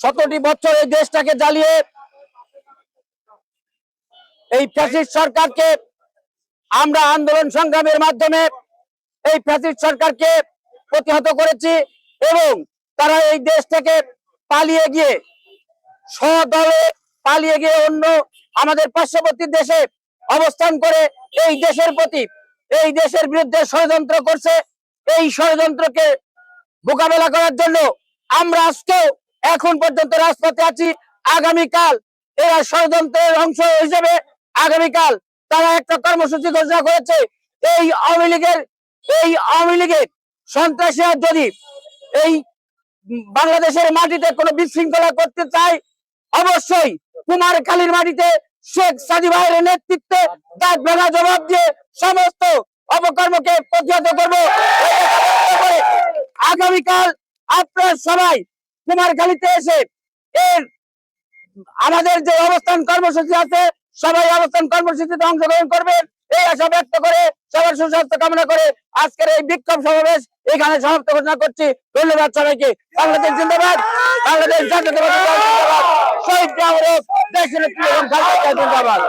শতটি বছর এই দেশটাকে জ্বালিয়ে এই ফ্যাসিস্ট সরকারকে আমরা আন্দোলন সংগ্রামের মাধ্যমে এই ফ্যাসিস্ট সরকারকে প্রতিহত করেছি এবং তারা এই দেশ থেকে পালিয়ে গিয়ে স্বদলে পালিয়ে গিয়ে অন্য আমাদের পার্শ্ববর্তী দেশে অবস্থান করে এই দেশের প্রতি, এই দেশের বিরুদ্ধে ষড়যন্ত্র করছে। এই ষড়যন্ত্রকে মোকাবেলা করার জন্য আমরা আজকে এখন পর্যন্ত রাজপথে আছি। আগামীকাল এরা ষড়যন্ত্রের অংশ হিসেবে আগামীকাল তারা একটা কর্মসূচি ঘোষণা করেছে। এই আওয়ামী লীগের, এই আওয়ামী লীগের সন্ত্রাসীরা যদি এই বাংলাদেশের মাটিতে কোনো বিশৃঙ্খলা করতে চায়, অবশ্যই কুমারখালীর মাটিতে শেখ সাদি ভাইয়ের নেতৃত্বে তার ভেঙা জবাব দিয়ে সমস্ত অপকর্মকে প্রতিহত করব। আগামীকাল আপনারা সবাই কুমারখালীতে এসে এর আমাদের যে অবস্থান কর্মসূচি আছে সবাই অবস্থান কর্মসূচিতে অংশগ্রহণ করবেন এই আশা ব্যক্ত করে সবার সুস্বাস্থ্য কামনা করে আজকের এই বিক্ষোভ সমাবেশ এখানে সমাপ্ত ঘোষণা করছি। ধন্যবাদ সবাইকে। বাংলাদেশ জিন্দাবাদ। বাংলাদেশ জাতীয়তাবাদী শহীদ জিন্দাবাদ।